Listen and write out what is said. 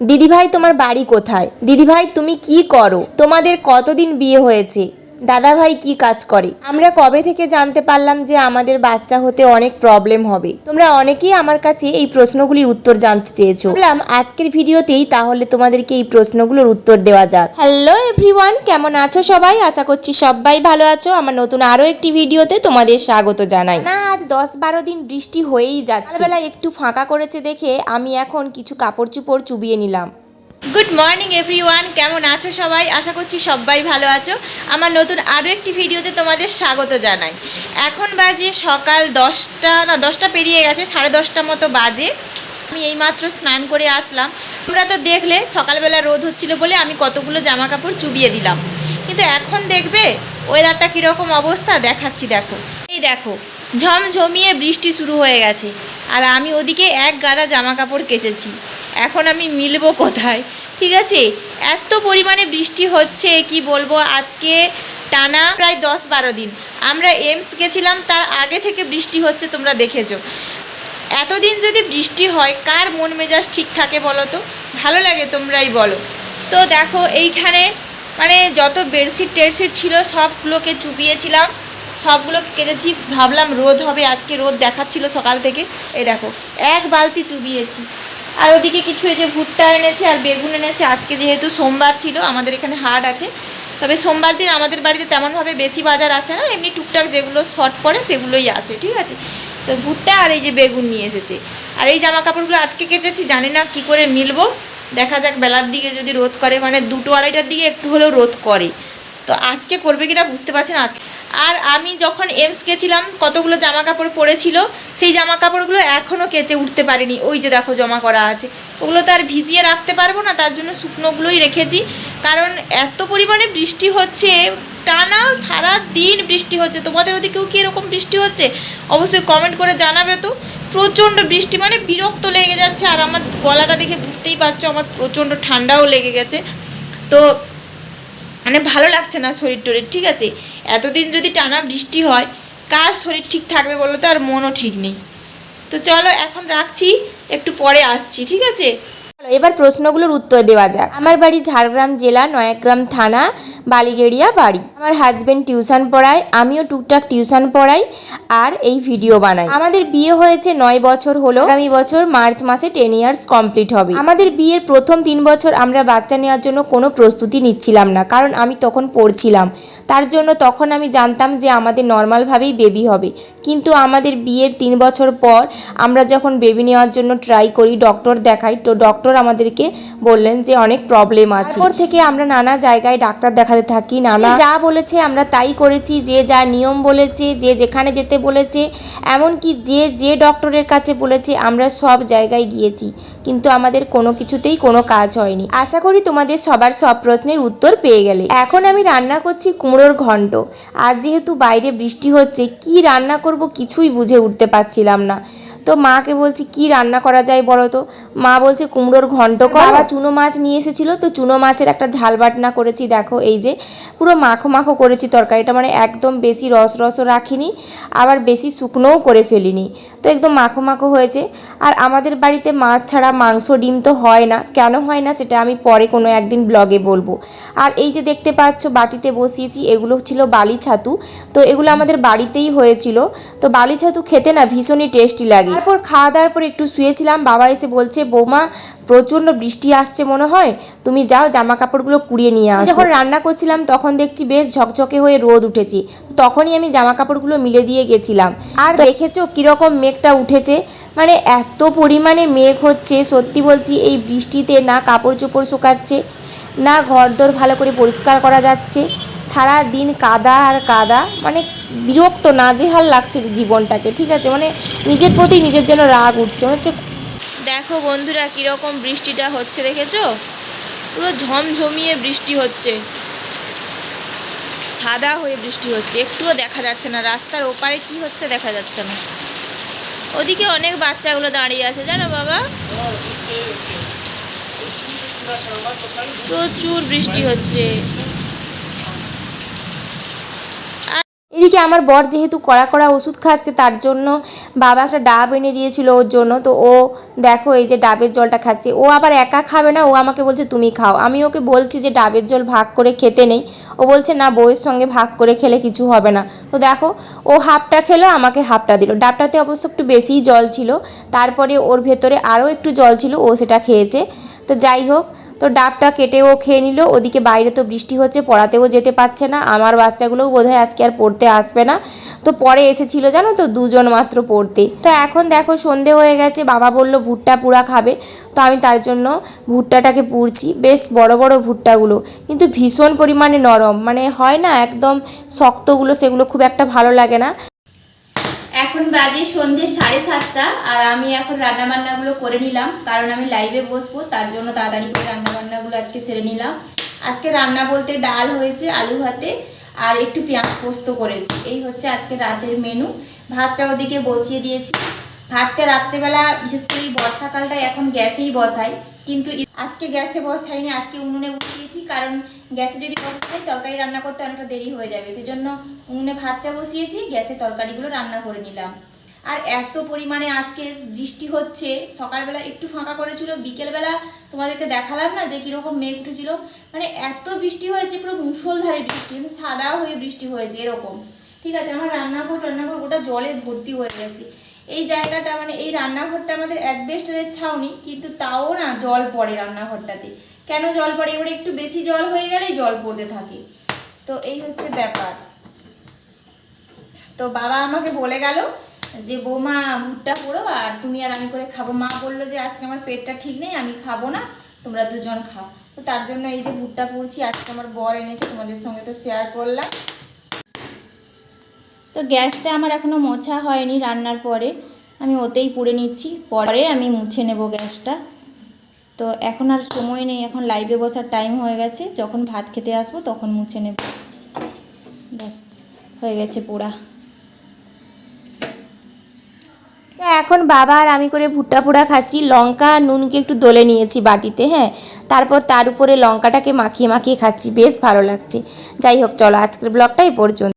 দিদিভাই তোমার বাড়ি কোথায়? দিদিভাই তুমি কি করো? তোমাদের কতদিন বিয়ে হয়েছে? দাদাভাই কি কাজ করে? আমরা কবে থেকে জানতে পারলাম যে আমাদের বাচ্চা হতে অনেক প্রবলেম হবে? তোমরা অনেকেই আমার কাছে এই প্রশ্নগুলির উত্তর জানতে চেয়েছো। বললাম আজকের ভিডিওতেই তাহলে তোমাদেরকে এই প্রশ্নগুলোর উত্তর দেওয়া যাক। হ্যালো এভরিওয়ান কেমন আছো সবাই? আশা করছি সবাই ভালো আছো। আমার নতুন আরও একটি ভিডিওতে তোমাদের স্বাগত জানাই। না, আজ দশ বারো দিন বৃষ্টি হয়েই যাচ্ছে। বেলা একটু ফাঁকা করেছে দেখে আমি এখন কিছু কাপড় চুপড় চুবিয়ে নিলাম। গুড মর্নিং এভরিওয়ান কেমন আছো সবাই? আশা করছি সবাই ভালো আছো। আমার নতুন আরও একটি ভিডিওতে তোমাদের স্বাগত জানাই। এখন বাজে সকাল দশটা, না, দশটা পেরিয়ে গেছে, সাড়ে দশটা মতো বাজে। আমি এইমাত্র স্নান করে আসলাম। তোমরা তো দেখলে, সকালবেলা রোদ হচ্ছিল বলে আমি কতগুলো জামা কাপড় চুবিয়ে দিলাম। কিন্তু এখন দেখবে ওয়েদারটা কীরকম অবস্থা, দেখাচ্ছি দেখো। এই দেখো, ঝমঝমিয়ে বৃষ্টি শুরু হয়ে গেছে। আর আমি ওদিকে এক গাদা জামা কাপড় কেচেছি। এখন আমি মিলবো কোথায়? ঠিক আছে? এত পরিমাণে বৃষ্টি হচ্ছে, কি বলব? আজকে টানা প্রায় দশ বারো দিন। আমরা এমস গেছিলাম, তার আগে থেকে বৃষ্টি হচ্ছে, তোমরা দেখেছ। এতদিন যদি বৃষ্টি হয়, কার মন মেজাজ ঠিক থাকে বলো তো? ভালো লাগে তোমরাই বলো। তো দেখো, এইখানে মানে যত বেডশিট, টেডশিট ছিল, সবগুলোকে চুপিয়েছিলাম। সবগুলো কেটেছি, ভাবলাম রোদ হবে, আজকে রোদ দেখাচ্ছিল সকাল থেকে। এই দেখো, এক বালতি চুবিয়েছি আর ওদিকে কিছু এই যে ভুট্টা এনেছে আর বেগুন এনেছে। আজকে যেহেতু সোমবার ছিল, আমাদের এখানে হাট আছে। তবে সোমবার দিন আমাদের বাড়িতে তেমনভাবে বেশি বাজার আসে না, এমনি টুকটাক যেগুলো শর্ট পড়ে সেগুলোই আসে, ঠিক আছে? তো ভুট্টা আর এই যে বেগুন নিয়ে এসেছে। আর এই জামা কাপড়গুলো আজকে কেচেছি, জানি না কি করে মিলবো। দেখা যাক বেলার দিকে যদি রোদ করে মানে দুটো আড়াইটার দিকে একটু হলেও রোদ করে। তো আজকে করবে কিনা বুঝতে পারছি না আজকে। আর আমি যখন এমস গেছিলাম, কতগুলো জামা কাপড় পরেছিল, সেই জামা কাপড়গুলো এখনও কেচে উঠতে পারিনি। ওই যে দেখো জমা করা আছে। ওগুলো তো আর ভিজিয়ে রাখতে পারব না, তার জন্য শুকনোগুলোই রেখেছি। কারণ এত পরিমাণে বৃষ্টি হচ্ছে, টানা সারা দিন বৃষ্টি হচ্ছে। তোমাদের ওদিকেও কি এরকম বৃষ্টি হচ্ছে? অবশ্যই কমেন্ট করে জানাবে তো। প্রচণ্ড বৃষ্টি মানে বিরক্ত লেগে যাচ্ছে। আর আমার গলাটা দেখে বুঝতেই পারছ, আমার প্রচণ্ড ঠান্ডাও লেগে গেছে। তো মানে ভালো লাগছে না শরীর টরীর, ঠিক আছে? এতদিন যদি টানা বৃষ্টি হয়, কার শরীর ঠিক থাকবে বলো তো? আর মনও ঠিক নেই। তো চলো এখন রাখছি, একটু পরে আসছি, ঠিক আছে? এবার প্রশ্নগুলোর উত্তর দেওয়া যাক। আমার বাড়ি ঝাড়গ্রাম জেলা, নয়াগ্রাম থানা। বালিগেড়িয়া বাড়ি। আমার হাজব্যান্ড টিউশন পড়ায়, আমিও টুকটাক টিউশন পড়াই আর এই ভিডিও বানাই। আমাদের বিয়ে হয়েছে নয় বছর হলো। আগামী বছর মার্চ মাসে টেন ইয়ার্স কমপ্লিট হবে। আমাদের বিয়ের প্রথম তিন বছর আমরা বাচ্চা নেওয়ার জন্য কোনো প্রস্তুতি নিচ্ছিলাম না, কারণ আমি তখন পড়ছিলাম। তার জন্য তখন আমি জানতাম যে আমাদের নর্মালভাবেই বেবি হবে। কিন্তু আমাদের বিয়ের তিন বছর পর আমরা যখন বেবি নেওয়ার জন্য ট্রাই করি ডক্টর দেখাই, তো ডক্টর আমাদেরকে বললেন যে অনেক প্রবলেম আছে। ওর থেকে আমরা নানা জায়গায় ডাক্তার দেখাতে থাকি, নানা। যা বলেছে আমরা তাই করেছি, যে যা নিয়ম বলেছে, যে যেখানে যেতে বলেছে, এমনকি যে যে ডক্টরের কাছে বলেছে, আমরা সব জায়গায় গিয়েছি। কিন্তু আমাদের কোনো কিছুতেই কোনো কাজ হয়নি। আশা করি তোমাদের সবার সব প্রশ্নের উত্তর পেয়ে গেলে। এখন আমি রান্না করছি কুমড়োর ঘন্ট আর যেহেতু বাইরে বৃষ্টি হচ্ছে, কি রান্না করব কিছুই বুঝে উঠতে পারছিলাম না। তো মাকে বলছি কি রান্না করা যায় বলো তো? মা বলছে কুমড়োর ঘন্ট কর। বাবা চুনো মাছ নিয়ে এসেছিল। তো চুনো মাছের একটা ঝাল বাটনা করেছি দেখো এই যে পুরো মাখো মাখো করেছি তরকারিটা মানে একদম বেশি রস রসও রাখিনি আবার বেশি শুকনোও করে ফেলিনি। তো একদম মাখো মাখো হয়েছে। আর আমাদের বাড়িতে মাছ ছাড়া মাংস, ডিম তো হয় না। কেন হয় না সেটা আমি পরে কোনো একদিন ব্লগে বলব। আর এই যে দেখতে পাচ্ছ, বাটিতে বসিয়েছি, এগুলো ছিল বালি ছাতু। তো এগুলো আমাদের বাড়িতেই হয়েছিল। তো বালি ছাতু খেতে না ভীষণই টেস্টি লাগে। তারপর খাওয়া দাওয়ার পর একটু শুয়েছিলাম। বাবা এসে বলছে, বৌমা, প্রচণ্ড বৃষ্টি আসছে মনে হয়। তুমি যাও জামা কাপড়গুলো কুড়িয়ে নিয়ে আসো। যখন রান্না করছিলাম, তখন দেখছি বেশ ঝকঝকে হয়ে রোদ উঠেছে। তখনই আমি জামা কাপড়গুলো মিলে দিয়ে গেছিলাম। আর দেখেছ কীরকম মেঘটা উঠেছে। মানে এত পরিমাণে মেঘ হচ্ছে, সত্যি বলছি এই বৃষ্টিতে না কাপড় চোপড় শুকাচ্ছে, না ঘরদোর ভালো করে পরিষ্কার করা যাচ্ছে। সারা দিন কাদা আর কাদা মানে বিরক্ত নাজেহাল লাগছে জীবনটাকে, ঠিক আছে? মানে নিজের প্রতি নিজের যেন রাগ উঠছে হচ্ছে দেখো বন্ধুরা কীরকম বৃষ্টিটা হচ্ছে, দেখেছ? পুরো ঝমঝমিয়ে বৃষ্টি হচ্ছে। সাদা হয়ে বৃষ্টি হচ্ছে, একটুও দেখা যাচ্ছে না। রাস্তার ওপারে কি হচ্ছে দেখা যাচ্ছে না। ওদিকে অনেক বাচ্চাগুলো দাঁড়িয়ে আছে, জানো বাবা? প্রচুর বৃষ্টি হচ্ছে। এদিকে আমার বর যেহেতু কড়া কড়া ওষুধ খাচ্ছে, তার জন্য বাবা একটা ডাব এনে দিয়েছিল ওর জন্য। তো ও দেখো এই যে ডাবের জলটা খাচ্ছে। ও আবার একা খাবে না, ও আমাকে বলছে তুমি খাও। আমি ওকে বলছি যে ডাবের জল ভাগ করে খেতে নেই। ও বলছে, না, বউয়ের সঙ্গে ভাগ করে খেলে কিছু হবে না। তো দেখো ও হাফটা খেলো, আমাকে হাফটা দিল। ডাবটাতে অবশ্য একটু বেশিই জল ছিল, তারপরে ওর ভেতরে আরও একটু জল ছিল, ও সেটা খেয়েছে। তো যাই হোক তো ডাবটা কেটে ও খেয়ে নিল। ওদিকে বাইরে তো বৃষ্টি হচ্ছে, পড়াতেও যেতে পারছে না। আমার বাচ্চাগুলোও বোধহয় আজকে আর পড়তে আসবে না। তো পরে এসেছিল জানো তো, দুজন মাত্র পড়তে। তো এখন দেখো সন্ধে হয়ে গেছে, বাবা বলল ভুট্টা পুরা খাবে। তো আমি তার জন্য ভুট্টাটাকে পুড়ছি। বেশ বড় বড় ভুট্টাগুলো, কিন্তু ভীষণ পরিমাণে নরম। মানে হয় না, একদম শক্তগুলো, সেগুলো খুব একটা ভালো লাগে না। এখন বাজে সন্ধ্যে সাড়ে সাতটা আর আমি এখন রান্না বান্নাগুলো করে নিলাম, কারণ আমি লাইভে বসবো, তার জন্য তাড়াতাড়ি করে রান্না বান্নাগুলো আজকে সেরে নিলাম। আজকে রান্না বলতে ডাল হয়েছে, আলু ভাতে, আর একটু পেঁয়াজ পোস্ত করেছি। এই হচ্ছে আজকে রাতের মেনু ভাতটা ওদিকে বসিয়ে দিয়েছি। ভাতটা রাত্রেবেলা, বিশেষ করে বর্ষাকালটা এখন গ্যাসেই বসাই কিন্তু আজকে গ্যাসে বসাইনি, আজকে উনুনে বসিয়েছি, কারণ গ্যাসে যদি বসাই, তরকারি রান্না করতে অনেকটা দেরি হয়ে যাবে। সেজন্য উনুনে ভাতটা বসিয়েছি, গ্যাসে তরকারিগুলো রান্না করে নিলাম। আর এত পরিমাণে আজকে বৃষ্টি হচ্ছে, সকালবেলা একটু ফাঁকা করেছিল, বিকেলবেলা তোমাদেরকে দেখালাম না যে কীরকম মেঘ উঠেছিল? মানে এত বৃষ্টি হয়েছে, পুরো মুষলধারে বৃষ্টি মানে সাদা হয়ে বৃষ্টি হয়েছে, এরকম। ঠিক আছে, আমার রান্নাঘর রান্নাঘর গোটা জলে ভর্তি হয়ে গেছে। এই জায়গাটা মানে এই রান্নাঘরটা আমাদের অ্যাসবেস্টারের ছাউনি, কিন্তু তাও না জল পড়ে রান্নাঘরটাতে। কেন জল পড়ে? এবারে একটু বেশি জল হয়ে গেলেই জল পড়তে থাকে। তো এই হচ্ছে ব্যাপার। তো বাবা আমাকে বলে গেল যে, বৌমা ভুট্টা পড়ো আর তুমি আর আমি করে খাব। মা বলল যে, আজকে আমার পেটটা ঠিক নেই, আমি খাব না, তোমরা দুজন খাও। তো তার জন্য এই যে ভুট্টা পড়ছি, আজকে আমার বর এনেছে, তোমাদের সঙ্গে তো শেয়ার করলাম। তো গ্যাসটা আমার এখনও মোছা হয়নি রান্নার পরে। আমি ওতেই পুড়ে নিচ্ছি, পরে আমি মুছে নেব গ্যাসটা। তো এখন আর সময় নেই, এখন লাইভে বসার টাইম হয়ে গেছে, যখন ভাত খেতে আসব তখন মুছে নেব। ব্যাস, হয়ে গেছে পোড়া। এখন বাবা আর আমি করে ভুট্টা পোড়া খাচ্ছি, লঙ্কা আর নুনকে একটু দলে নিয়েছি বাটিতে হ্যাঁ। তারপর তার উপরে লঙ্কাটাকে মাখিয়ে মাখিয়ে খাচ্ছি, বেশ ভালো লাগছে। যাই হোক, চলো আজকের ব্লগটা এই পর্যন্ত।